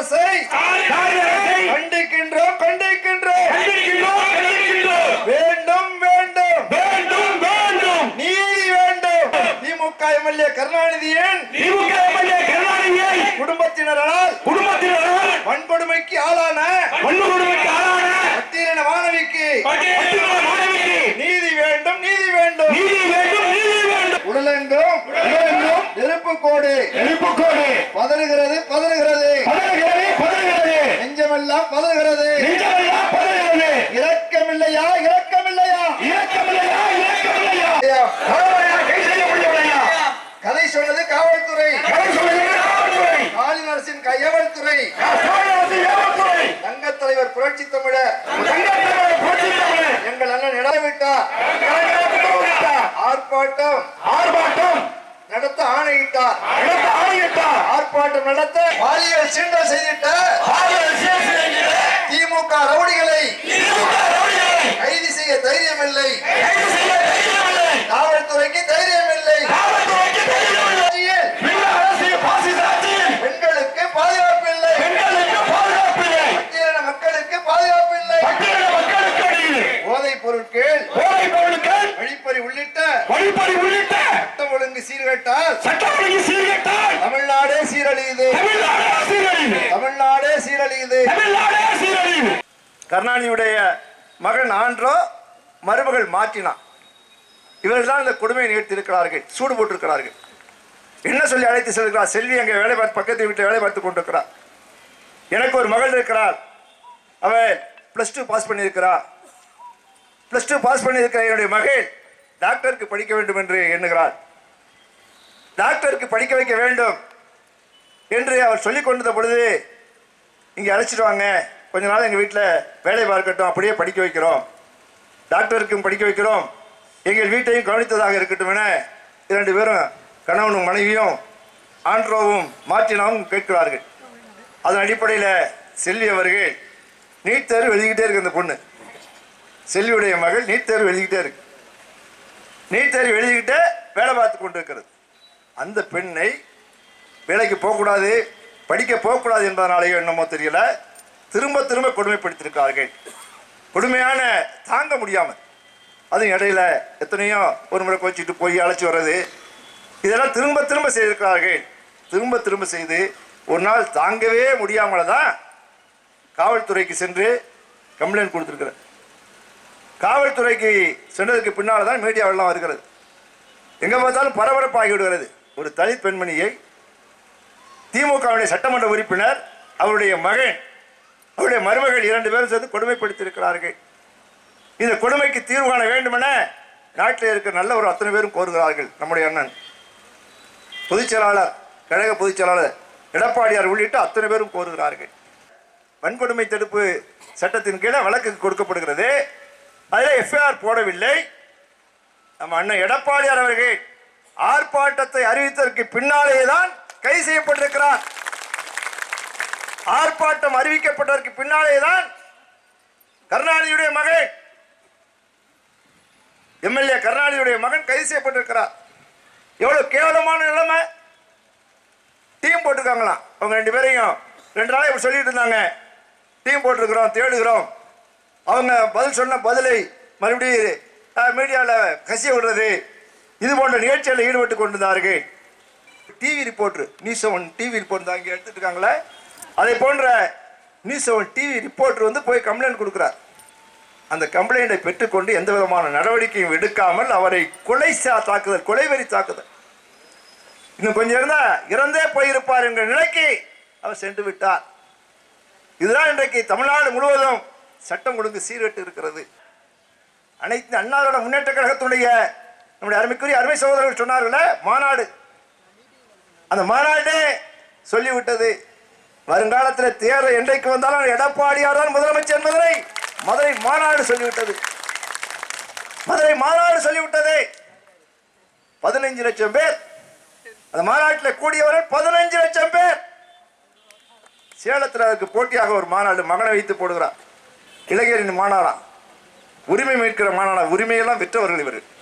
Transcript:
அரசை கண்டிக்கின்றோம் கண்டிக்கின்றோம். வேண்டும் வேண்டும். வேண்டும் வேண்டும். நீதி வேண்டும். திமுக எம்எல்ஏ கருணாநிதியின். திமுக எம்எல்ஏ கருணாநிதியை குடும்பத்தினரால். குடும்பத்தினரால். வன்கொடுமைக்கு ஆளான. வன்முறைக்கு ஆளான. பட்டியலின மாணவிக்கு. நீதி வேண்டும் நீதி வேண்டும். நீதி வேண்டும் நீதி வேண்டும். உடலெங்கும் நெருப்பு கோடு. நெருப்புக்கோடு பதறுகிறது பதறுகிறது பதறுகிறது. பதறுகிறது. நெஞ்சமெல்லாம் பதறுகிறது இரக்கமில்லையா இரக்கமில்லையா? இரக்கமில்லையா இரக்கமில்லையா? ஐயா, காவலையா கை செய்ய முடியவில்லையா கதை சொன்னது காவல்துறை. கதை சொல்லுகிறது காவல்துறை. ஸ்டாலின் அரசின் கையவல்துறை தங்க தலைவர் புரட்சி தமிழர். எங்கள் அண்ணன் இடவிட்டார் ஆர்ப்பாட்டம். நடத்த ஆணையிட்டார். நடத்த ஆணையிட்டார். ஆர்ப்பாட்டம் நடத்த பாலியல் சீண்டல் செய்திட்ட திமுக ரவுடிகளை கைது செய்ய செய்ய தைரியமில்லை. காவல்துறைக்கு பாசிச ஆட்சியில் பெண்களுக்கு பெண்களுக்கு பாதுகாப்பில்லை. பட்டியலின மக்களுக்கு மக்களுக்கு அடியில். போதைப் பொருட்கள் வழிப்பறி உள்ளிட்ட வழிப்பறி உள்ளிட்ட சீர்கேட்டால் சட்டம் ஒழுங்கு சீர்கேட்டால் தமிழ்நாடே சீரழியுது. தமிழ்நாடே சீரழியுது. தமிழ்நாடே சீரழிவு. கருணாநிதியுடைய மகன் ஆன்றோ மருமகள் மாற்றினான் இவர்கள் தான் இந்த கொடுமையை நிகழ்த்தியிருக்கிறார்கள். சூடு போட்டிருக்கிறார்கள். என்ன சொல்லி அழைத்து செல்கிறார்? செல்வி அங்கே வேலை பார்த்து பக்கத்து வீட்டில் வேலை பார்த்து கொண்டிருக்கிறார். எனக்கு ஒரு மகள் இருக்கிறார். அவள் ப்ளஸ் டூ பாஸ் பண்ணியிருக்கிறார். ப்ளஸ் டூ பாஸ் பண்ணியிருக்கிற என்னுடைய மகள் டாக்டருக்கு படிக்க வேண்டும் என்று எண்ணுகிறார். டாக்டருக்கு படிக்க வைக்க வேண்டும் என்று அவர் சொல்லிக் கொண்டிருந்த பொழுது இங்கே அழைச்சிட்டு வாங்க. கொஞ்ச நாள் எங்கள் வீட்டில் வேலை பார்க்கட்டும். அப்படியே படிக்க வைக்கிறோம். டாக்டருக்கும் படிக்க வைக்கிறோம். எங்கள் வீட்டையும் கவனித்ததாக இருக்கட்டும் என இரண்டு பேரும் கணவனும் மனைவியும் ஆண்ட்ரோவும் மாற்றினாவும் கேட்கிறார்கள். அதன் அடிப்படையில் செல்வி அவர்கள் நீட் தேர்வு எழுதிக்கிட்டே இருக்கு அந்த பொண்ணு. செல்வியுடைய மகள் நீட் தேர்வு எழுதிக்கிட்டே இருக்கு. நீட் தேர்வு எழுதிக்கிட்டே வேலை பார்த்து கொண்டு இருக்கிறது அந்த பெண்ணை வேலைக்கு போகக்கூடாது படிக்க போகக்கூடாது என்பதனாலேயோ என்னமோ தெரியல. திரும்ப திரும்ப கொடுமைப்படுத்தியிருக்கார்கள். கொடுமையான தாங்க முடியாமல். அதுவும் இடையில எத்தனையோ ஒரு முறை கோச்சிட்டு போய் அழைச்சி வர்றது. இதெல்லாம் திரும்ப திரும்ப செய்திருக்கிறார்கள். திரும்ப திரும்ப செய்து ஒரு நாள் தாங்கவே முடியாமல் தான் காவல்துறைக்கு சென்று கம்ப்ளைண்ட் கொடுத்துருக்குறேன் காவல்துறைக்கு சென்றதுக்கு பின்னால் தான் மீடியாவெல்லாம் வருகிறது. எங்கே பார்த்தாலும் பரபரப்பாகி விடுகிறது. ஒரு தலித் பெண்மணியை திமுகவுடைய சட்டமன்ற உறுப்பினர் அவருடைய மகன் அவருடைய மருமகள் இரண்டு பேரும் சேர்ந்து கொடுமைப்படுத்தியிருக்கிறார்கள். இந்த கொடுமைக்கு தீர்வு காண வேண்டுமென நாட்டில் இருக்கிற நல்ல ஒரு அத்தனை பேரும் கோருகிறார்கள் நம்முடைய அண்ணன். பொதுச் செயலாளர் கழக பொதுச் செயலாளர் எடப்பாடியார் உள்ளிட்ட அத்தனை பேரும் கோருகிறார்கள். வன்கொடுமை தடுப்பு சட்டத்தின் கீழே வழக்கு கொடுக்கப்படுகிறது. அதில் எஃப்ஐஆர் போடவில்லை. நம்ம அண்ணன் எடப்பாடியார் அவர்கள் ஆர்ப்பாட்டத்தை அறிவித்ததற்கு பின்னாலே தான் கைது செய்யப்பட்டிருக்கிறார். ஆர்ப்பாட்டம் அறிவிக்கப்பட்டதற்கு பின்னாலே தான் கருணாநிதியுடைய மகன் எம்எல்ஏ கருணாநிதியுடைய மகன் கைது செய்யப்பட்டிருக்கிறார். எவ்வளவு கேவலமான நிலைமை. டீம் போட்டிருக்காங்களாம் அவங்க ரெண்டு பேரையும் ரெண்டு நாளை இப்படி சொல்லிட்டு இருந்தாங்க. டீம் போட்டிருக்கிறோம் தேடுகிறோம். அவங்க பதில் சொன்ன பதிலை மறுபடியும் மீடியாவில் கசிய விடுறது. இது போன்ற நிகழ்ச்சிகளில் ஈடுபட்டு கொண்டிருந்தார்கள். TV reporter news seven TV report தான் இங்கே எடுத்துட்டு இருக்காங்களே அதை போன்ற நியூஸ் செவன் டிவி ரிப்போர்ட்ரு வந்து போய் கம்ப்ளைண்ட் கொடுக்குறார். அந்த கம்ப்ளைண்டை பெற்றுக்கொண்டு எந்த விதமான நடவடிக்கையும் எடுக்காமல் அவரை கொலை சா- தாக்குதல் கொலைவெறி தாக்குதல். இன்னும் கொஞ்சம் இருந்தால் இறந்தே போயிருப்பார் என்ற நிலைக்கு அவர் சென்று விட்டார். இதுதான் இன்றைக்கு தமிழ்நாடு முழுவதும் சட்டம் ஒழுங்கு சீர்கட்டு இருக்கிறது. அனைத்து அண்ணாரோட முன்னேற்ற கழகத்துடைய நம்முடைய அருமைக்குரிய அருமை சகோதரர்கள் சொன்னார்களே மாநாடு. அந்த மாநாடு சொல்லிவிட்டது. வருங்காலத்தில் தேர்தல் என்றைக்கு வந்தாலும் எடப்பாடியார் தான் முதலமைச்சர் என்பதனை மதுரை மாநாடு சொல்லிவிட்டது. மதுரை மாநாடு சொல்லிவிட்டது. பதினைஞ்சு லட்சம் பேர். அந்த மாநாட்டில் கூடியவரை பதினைஞ்சு லட்சம் பேர். சேலத்தில் அதுக்கு போட்டியாக ஒரு மாநாடு மகனை வைத்து போடுகிறார். இளைஞரின் மாநாடா. உரிமை மீட்கிற மாநாடா. உரிமையெல்லாம் விற்றவர்கள் இவர்.